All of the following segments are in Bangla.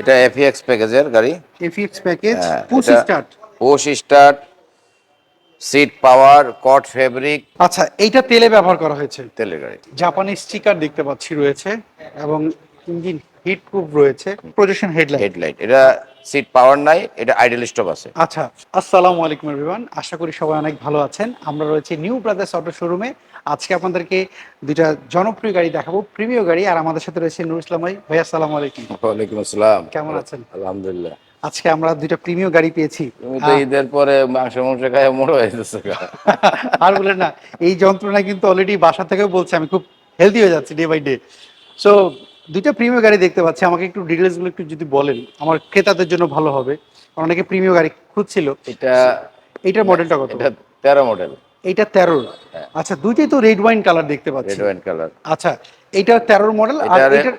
এটা এফএক্স প্যাকেজের গাড়ি। FX package push start push start seat power কট ফেব্রিক আচ্ছা এইটা তেলে ব্যবহার করা হয়েছে। তেলের গাড়ি। জাপানি স্টিকার দেখতে পাচ্ছি রয়েছে এবং ইঞ্জিন হিট প্রুফ রয়েছে প্রজেকশন হেডলাইট হেডলাইট এটা সিট পাওয়ার নাই এটা আইডল স্টপ আছে। আচ্ছা আসসালামু আলাইকুম এভরিওয়ান আশা করি সবাই অনেক ভালো আছেন। আমরা রয়েছে নিউ ব্রাদার্স অটো শোরুমে আজকে আপনাদেরকে দুইটা জনপ্রিয় গাড়ি দেখাবো প্রিমিয় গাড়ি আর আমাদের সাথে রয়েছে নুর ইসলাম ভাই। ভাই আসসালামু আলাইকুম। ওয়ালাইকুম আসসালাম। কেমন আছেন? আলহামদুলিল্লাহ। আজকে আমরা দুইটা প্রিমিয় গাড়ি পেয়েছি। ঈদের পরে মাংস মাংস খায় মোড়ো হয়ে যাচ্ছে আর বলেন না এই যন্ত্রণা কিন্তু অলরেডি বাসা থেকেও বলছে আমি খুব হেলদি হয়ে যাচ্ছি ডে বাই ডে সো দুইটা প্রিমিয় গাড়ি দেখতে পাচ্ছি। আমাকে একটু ডিটেলসগুলো একটু যদি বলেন আমার ক্রেতাদের জন্য ভালো হবে। অনেকে প্রিমিয় গাড়ি খুঁজছিল। এটা এইটার মডেলটা কত? এটা তেরো মডেল এইটা তেরোর। আচ্ছা দুইটাই তো রেড ওয়াইন কালার দেখতে পাচ্ছি। রেড ওয়াইন কালার আচ্ছা এটা তেরোর মডেল আর এটা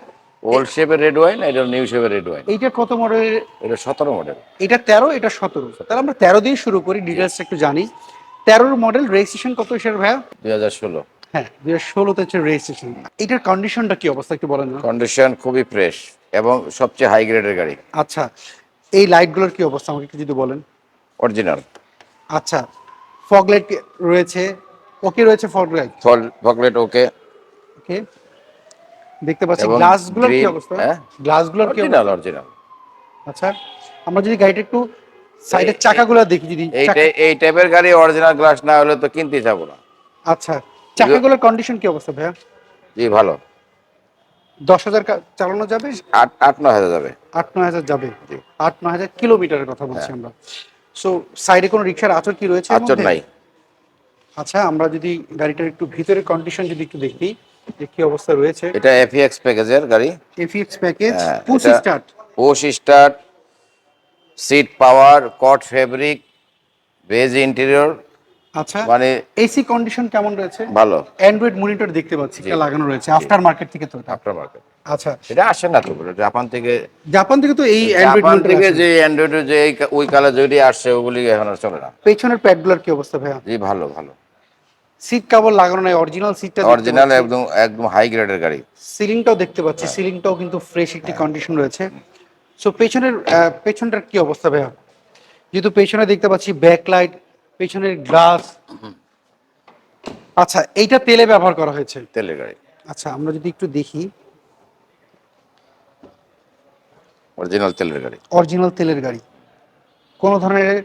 ওল্ড শেপের রেড ওয়াইন এটা নিউ শেপের রেড ওয়াইন এইটা কত মডেল এটা সতেরো মডেল এটা তেরো এটা সতেরো। তাহলে আমরা তেরো দিয়ে শুরু করি ডিটেলস একটু জানি। তেরোর মডেল রেজিস্ট্রেশন কত সেটার ভাইয়া? দুই হাজার ষোলো। হ্যাঁ দুই হাজার ষোলোতে হচ্ছে রেজিস্ট্রেশন এটার কন্ডিশনটা কি অবস্থা একটু বলেন কন্ডিশন খুবই ফ্রেশ এবং সবচেয়ে হাই গ্রেডের গাড়ি। আচ্ছা এই লাইটগুলোর কি অবস্থা আমাকে একটু যদি বলেন। অরিজিনাল আচ্ছা ফগ লাইট রয়েছে। ওকে রয়েছে ফগ লাইট ফকলেট ওকে। ওকে। দেখতে পাচ্ছি গ্লাসগুলোর কি অবস্থা? হ্যাঁ? গ্লাসগুলোর কি অরিজিনাল অরিজিনাল আচ্ছা আমরা যদি গাড়িটা একটু সাইডের চাকাগুলো দেখি যদি এই টাইপের গাড়ি অরিজিনাল গ্লাস না হলে তো কিনতে যাব না। আচ্ছা চাকাগুলোর কন্ডিশন কি অবস্থা ভাইয়া? জি ভালো। দশ হাজার চালানো যাবে? আট আট নয় হাজার যাবে। আট নয় হাজার যাবে। আট নয় হাজার কিলোমিটারের কথা বলছি আমরা। সো সাইডে কোনো রিক্সার আচর কি রয়েছে আচর নাই। আচ্ছা আমরা যদি গাড়িটার একটু ভিতরের কন্ডিশন যদি একটু দেখি যে কি অবস্থা রয়েছে। এটা এফএক্স প্যাকেজের গাড়ি। FX package push start push start seat power কট ফেব্রিক বেজ ইন্টেরিয়র আচ্ছা মানে এসি কন্ডিশন কেমন রয়েছে? ভালো। অ্যান্ড্রয়েড মনিটর দেখতে পাচ্ছি এটা লাগানো রয়েছে। আফটার মার্কেট থেকে তো আফটার মার্কেট আচ্ছা। এটা আসে না তো জাপান থেকে জাপান থেকে তো এই অ্যান্ড্রয়েড মনিটর থেকে যে অ্যান্ড্রয়েড যে ওই কালার যেটি আসছে ওগুলি এখন আর চলে না। পেছনের প্যাডগুলোর কি অবস্থা ভাইয়া? জি ভালো ভালো। সিট কভার লাগানো নাই অরিজিনাল সিটটা অরিজিনাল একদম একদম হাই গ্রেডের গাড়ি। সিলিংটাও দেখতে পাচ্ছি। হ্যাঁ। সিলিংটাও কিন্তু ফ্রেশ একটি কন্ডিশন রয়েছে। সো পেছনের পেছনটার কি অবস্থা ভাইয়া? যেহেতু পেছনে দেখতে পাচ্ছি ব্যাকলাইট পেছনের গ্লাস। আচ্ছা এইটা তেলে ব্যবহার করা হয়েছে? তেলের গাড়ি। আচ্ছা আমরা যদি একটু দেখি। অরিজিনাল তেলের গাড়ি। অরিজিনাল তেলের গাড়ি। কোনো ধরনের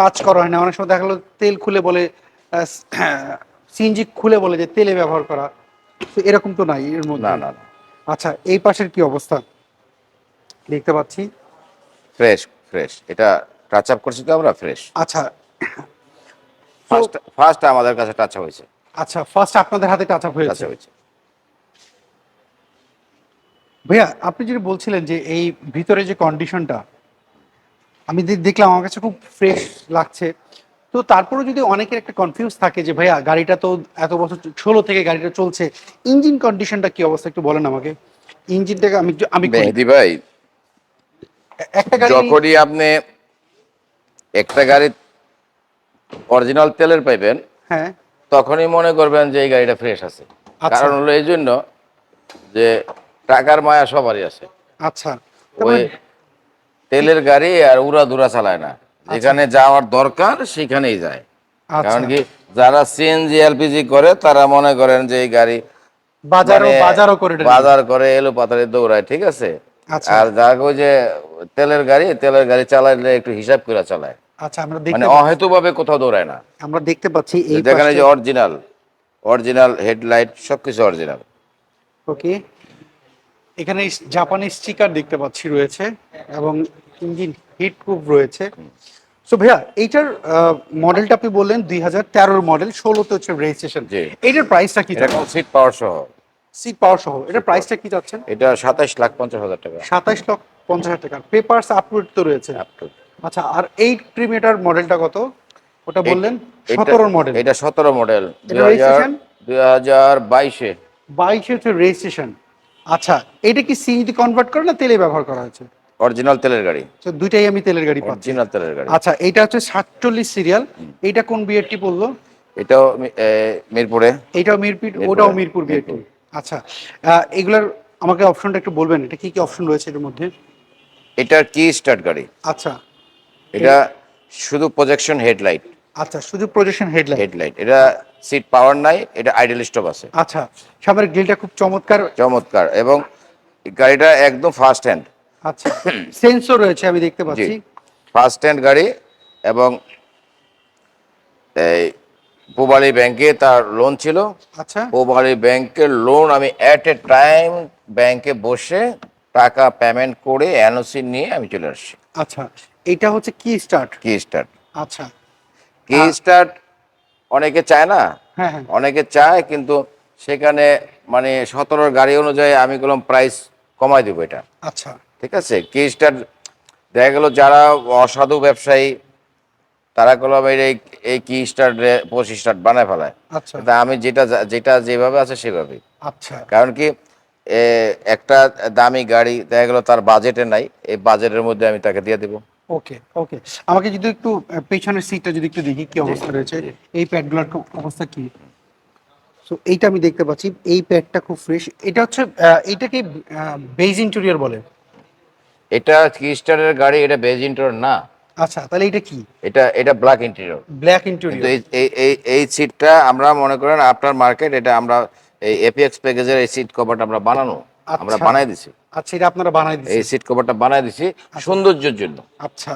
কাজ করা হয় না। অনেক সময় দেখা গেলো তেল খুলে বলে সিএনজি খুলে বলে যে তেলে ব্যবহার করা। তো এরকম তো নাই এর মধ্যে? না না না। আচ্ছা এই পাশের কি অবস্থা? দেখতে পাচ্ছি। ফ্রেশ ফ্রেশ এটা টাচ আপ করছি তো আমরা ফ্রেশ আচ্ছা ফার্স্ট ফার্স্ট আমাদের কাছে টাচ হয়েছে। আচ্ছা ফার্স্ট আপনাদের হাতে টাচ আপ হয়েছে। হয়েছে। ভাইয়া আপনি যেটা বলছিলেন যে এই ভিতরে যে কন্ডিশনটা আমি দেখলাম আমার কাছে খুব ফ্রেশ লাগছে। তো তারপরে যদি অনেকের একটা কনফিউজ থাকে যে ভাইয়া গাড়িটা তো এত বছর ষোলো থেকে গাড়িটা চলছে ইঞ্জিন কন্ডিশনটা কি অবস্থা? একটু বলেন আমাকে। ইঞ্জিনটাকে আমি আমি মেহেদি ভাই একটা গাড়ি যখনই আপনি একটা গাড়ি অরিজিনাল তেলের পাইবেন হ্যাঁ। তখনই মনে করবেন যে এই গাড়িটা ফ্রেশ আছে। আচ্ছা। কারণ হলো এই জন্য যে টাকার মায়া সবারই আছে। আচ্ছা। ওই তেলের গাড়ি আর উড়া দুরা চালায় না। যেখানে যাওয়ার দরকার সেখানেই যায়। আচ্ছা। কারণ কি যারা সিএনজি এলপিজি করে তারা মনে করেন যে এই গাড়ি বাজারও মানে বাজারও করে বাজার করে এলো পাতারে দৌড়ায় ঠিক আছে? আচ্ছা। আর যাকে যে তেলের গাড়ি তেলের গাড়ি চালাইলে একটু হিসাব করে চালায়। আচ্ছা আমরা মানে দেখতে অহেতু ভাবে কোথাও দৌড়ায় না। আমরা দেখতে পাচ্ছি এই যেখানে যে অরিজিনাল অরিজিনাল হেডলাইট সবকিছু অরিজিনাল। ওকে। এখানে জাপানি স্টিকার দেখতে পাচ্ছি রয়েছে এবং ইঞ্জিন হিট প্রুফ রয়েছে। সো ভাইয়া এইটার মডেলটা আপনি বললেন দুই হাজার তেরোর মডেল ষোলোতে হচ্ছে রেজিস্ট্রেশন। এইটার প্রাইসটা কি সিট পাওয়ার সহ। সিট পাওয়ার সহ। এটার প্রাইসটা কি যাচ্ছেন এটা সাতাইশ লাখ পঞ্চাশ হাজার টাকা। সাতাইশ লক্ষ পঞ্চাশ হাজার টাকা। পেপারস আপলোড তো রয়েছে। To- আচ্ছা আর এই প্রিমিয়ার মডেলটা কত? ওটা বললেন এটা- সতেরোর মডেল এটা সতেরো মডেল দুই এটা হাজার registration? বাইশে। হচ্ছে রেজিস্ট্রেশন আচ্ছা এটা কি সিএনজি কনভার্ট করে না তেলে ব্যবহার করা হয়েছে? অরিজিনাল তেলের গাড়ি। তো দুইটাই আমি তেলের গাড়ি পাচ্ছি। অরিজিনাল তেলের গাড়ি। আচ্ছা এটা হচ্ছে সাতচল্লিশ সিরিয়াল এইটা কোন বিআরটি পড়ল এটাও মিরপুরে। এইটাও মিরপুর ওটাও মিরপুর বিআরটি আচ্ছা এগুলার আমাকে অপশনটা একটু বলবেন এটা কি কি অপশন রয়েছে এর মধ্যে? এটার কি স্টার্ট গাড়ি? আচ্ছা এটা শুধু প্রজেকশন হেডলাইট আচ্ছা শুধু প্রজেকশন হেডলাইট হেডলাইট এটা সিট পাওয়ার নাই এটা আইডল স্টপ আছে। আচ্ছা সামনের গ্রিলটা খুব চমৎকার। চমৎকার এবং গাড়িটা একদম ফার্স্ট হ্যান্ড আচ্ছা সেন্সর রয়েছে আমি দেখতে পাচ্ছি। ফার্স্ট হ্যান্ড গাড়ি এবং এই পুবালি ব্যাংকে তার লোন ছিল। আচ্ছা। পুবালি ব্যাংকের লোন আমি অ্যাট এ টাইম ব্যাংকে বসে টাকা পেমেন্ট করে এনওসি নিয়ে আমি চলে আসছি। আচ্ছা এটা হচ্ছে কি স্টার্ট কি স্টার্ট আচ্ছা। কি স্টার্ট অনেকে চায় না? হ্যাঁ হ্যাঁ। অনেকে চায় কিন্তু সেখানে মানে সতেরোর গাড়ি অনুযায়ী আমি বললাম প্রাইস কমাই দেবো এটা। আচ্ছা। ঠিক আছে? কি স্টার্ট দেখা গেল যারা অসাধু ব্যবসায়ী তারা কলম এই এই কি স্টার পঁচিশ স্টার্ট বানায় ফেলায়। আচ্ছা। কিন্তু আমি যেটা যেটা যেভাবে আছে সেভাবেই। আচ্ছা। কারণ কি একটা দামি গাড়ি দেখা গেল তার বাজেটে নাই এই বাজেটের মধ্যে আমি তাকে দিয়ে দেবো। ওকে ওকে। আমাকে যদি একটু পেছনের সিটটা যদি একটু দেখি কি অবস্থা রয়েছে? এই প্যাডগুলোর অবস্থা কি? সো এইটা আমি দেখতে পাচ্ছি এই প্যাডটা খুব ফ্রেশ এটা হচ্ছে আহ, এইটাকে বেজ ইন্টেরিয়র বলে। এটা কি স্টারের গাড়ি? এটা বেজ ইন্টেরিয়র না? আচ্ছা তাহলে এটা কি? এটা এটা ব্ল্যাক ইন্টেরিয়র ব্ল্যাক ইন্টেরিয়র এই এই- এই সিটটা আমরা মনে করেন আপনার মার্কেট এটা আমরা এই এপিএক্স প্যাকেজের এই সিট কভারটা আমরা বানানো। আমরা আচ্ছা। বানাই দিছি। আচ্ছা এটা আপনারা বানাই এই সিট কভারটা বানাই দিছি সৌন্দর্যের জন্য। আচ্ছা।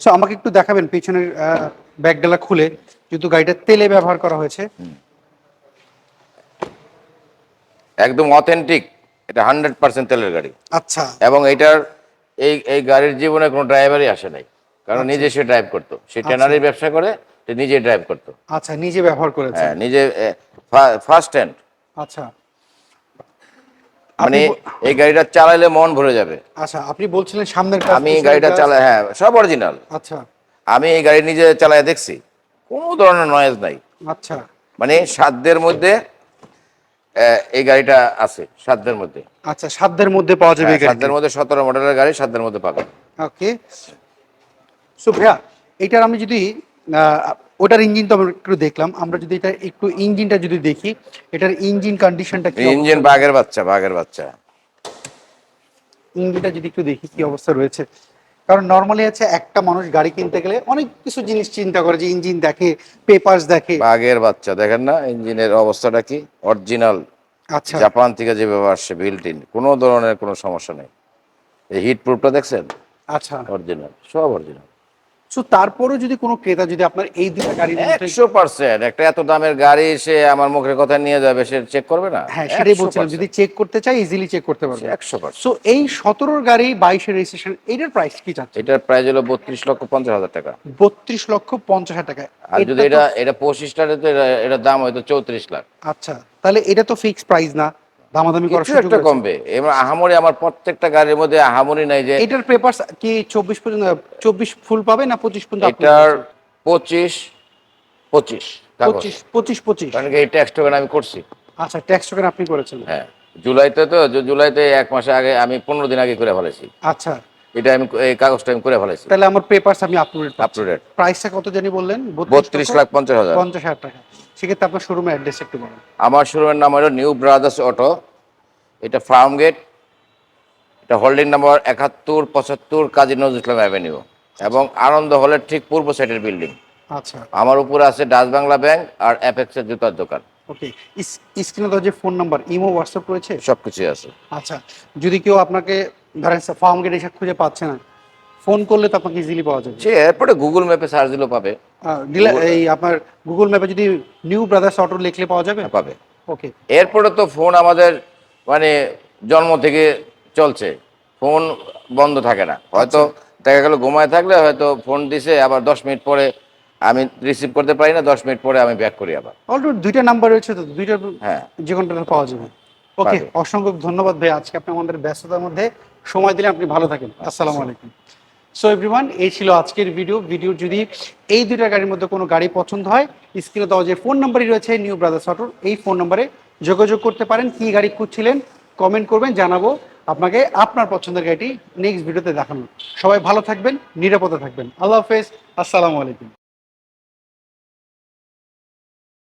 সো আমাকে একটু দেখাবেন পিছনের ব্যাগডালা খুলে যেহেতু গাড়িটা তেলে ব্যবহার করা হয়েছে। একদম অথেন্টিক এটা হান্ড্রেড পার্সেন্ট তেলের গাড়ি। আচ্ছা। এবং এটার এই এই গাড়ির জীবনে কোনো ড্রাইভারই আসে নাই। কারণ নিজে সে ড্রাইভ করতো। সে ট্যানারির ব্যবসা করে সে নিজে ড্রাইভ করতো। আচ্ছা নিজে ব্যবহার করেছে। হ্যাঁ নিজে ফার্স্ট হ্যান্ড আচ্ছা। মানে এই গাড়িটা চালাইলে মন ভরে যাবে। আচ্ছা আপনি বলছিলেন সামনের আমি পিছনের গাড়িটা। চালাই হ্যাঁ সব অরিজিনাল আচ্ছা। আমি এই গাড়ি নিজে চালাই দেখছি কোনো ধরনের নয়েজ নাই। আচ্ছা। মানে সাধ্যের মধ্যে এই গাড়িটা আছে সাধ্যের মধ্যে। আচ্ছা সাধ্যের মধ্যে পাওয়া যাবে এই হ্যাঁ, সাধ্যের মধ্যে সতেরো মডেলের গাড়ি সাধ্যের মধ্যে পাবেন। ওকে। সো ভাইয়া এটার আমি যদি ওটার ইঞ্জিন তো আমরা একটু দেখলাম। আমরা যদি এটা একটু ইঞ্জিনটা যদি দেখি এটার ইঞ্জিন কন্ডিশনটা কি ইঞ্জিন বাঘের বাচ্চা বাঘের বাচ্চা। ইঞ্জিনটা যদি একটু দেখি কি অবস্থা রয়েছে? কারণ নর্মালি আছে একটা মানুষ গাড়ি কিনতে গেলে অনেক কিছু জিনিস চিন্তা করে যে ইঞ্জিন দেখে পেপারস দেখে। বাঘের বাচ্চা দেখেন না ইঞ্জিনের অবস্থাটা কি? অরিজিনাল আচ্ছা। জাপান থেকে যেভাবে আসছে বিল্ট ইন কোনো ধরনের কোনো সমস্যা নেই। এই হিট প্রুফটা দেখছেন? আচ্ছা। অরিজিনাল সব অরিজিনাল সো তারপরেও যদি কোনো ক্রেতা যদি আপনার এই দুটো মধ্যে একশো পার্সেন্ট একটা এত দামের গাড়ি সে আমার মুখের কথা নিয়ে যাবে সে চেক করবে না? হ্যাঁ সেটাই বলছিলাম যদি চেক করতে চাই ইজিলি চেক করতে পারবে। একশো পার্সেন্ট। সো এই সতেরোর গাড়ি বাইশের রেজিস্ট্রেশন এটার প্রাইস কি চাচ্ছে এটার প্রাইস হলো বত্রিশ লক্ষ পঞ্চাশ হাজার টাকা। বত্রিশ লক্ষ পঞ্চাশ হাজার টাকা। আর যদি এটা এটা তো- এটা এটার দাম হয়তো চৌত্রিশ লাখ। আচ্ছা তাহলে এটা তো ফিক্স প্রাইস না। দামাদামি করার সুযোগ একটা কমবে এবং আহামরি আমার প্রত্যেকটা গাড়ির মধ্যে আহামরি নাই যে এটার পেপার কি চব্বিশ পর্যন্ত চব্বিশ ফুল পাবে না পঁচিশ পর্যন্ত আপনি এটার পঁচিশ পঁচিশ কাগজ। পঁচিশ পঁচিশ পঁচিশ। কারণ কি এই ট্যাক্স টোকেন আমি করছি। আচ্ছা ট্যাক্স টোকেন আপনি করেছেন। হ্যাঁ জুলাইতে তো জুলাইতে এক মাসে আগে আমি পনেরো দিন আগে করে ফেলেছি। আচ্ছা। এটা আমি এই কাগজটা আমি করে ফেলেছি তাহলে আমার পেপারস আমি আপলোড আপ টু ডেট প্রাইসটা কত জানি বললেন? বত্রিশ লাখ পঞ্চাশ হাজার। পঞ্চাশ হাজার টাকা। সেক্ষেত্রে আপনার শোরুমের অ্যাড্রেস একটু বলেন। আমার শোরুমের নাম হলো নিউ ব্রাদার্স অটো এটা ফার্ম গেট এটা হোল্ডিং নাম্বার একাত্তর পঁচাত্তর কাজী নজরুল ইসলাম অ্যাভিনিউ এবং আনন্দ হলের ঠিক পূর্ব সাইডের বিল্ডিং আচ্ছা। আমার উপরে আছে ডাচ বাংলা ব্যাংক আর অ্যাপেক্সের জুতার দোকান। ওকে স্ক্রিনে তো যে ফোন নাম্বার ইমো হোয়াটসঅ্যাপ রয়েছে? সব কিছুই আছে। আচ্ছা। যদি কেউ আপনাকে ধরেন ফার্ম গেট এসে খুঁজে পাচ্ছে না। ফোন করলে তো আপনাকে ইজিলি পাওয়া যাবে। সে এরপরে গুগল ম্যাপে সার্চ দিলেও পাবে। এই আপনার গুগল ম্যাপে যদি নিউ ব্রাদার্স অটো লিখলে পাওয়া যাবে? পাবে। ওকে এরপরে তো ফোন আমাদের মানে জন্ম থেকে চলছে। ফোন বন্ধ থাকে না। হয়তো দেখা গেল ঘুমায় থাকলে হয়তো ফোন দিছে আবার দশ মিনিট পরে আমি রিসিভ করতে পারি না দশ মিনিট পরে আমি ব্যাক করি আবার। অলরেডি দুইটা নাম্বার রয়েছে তো দুইটা হ্যাঁ। যে কোনটা পাওয়া যাবে। ওকে অসংখ্য ধন্যবাদ ভাই আজকে আপনি আমাদের ব্যস্ততার মধ্যে সময় দিলে আপনি ভালো থাকেন। আসসালামু আলাইকুম। সো এভরিওয়ান এই ছিল আজকের ভিডিও ভিডিও যদি এই দুইটা গাড়ির মধ্যে কোনো গাড়ি পছন্দ হয় স্ক্রিনে দেওয়া যে ফোন নাম্বারই রয়েছে নিউ ব্রাদার্স অটোর এই ফোন নাম্বারে যোগাযোগ করতে পারেন। কি গাড়ি খুঁজছিলেন কমেন্ট করবেন জানাব। আপনাকে আপনার পছন্দের গাড়িটি নেক্সট ভিডিওতে দেখানো। সবাই ভালো থাকবেন নিরাপদে থাকবেন। আল্লাহ হাফেজ। আসসালামু আলাইকুম।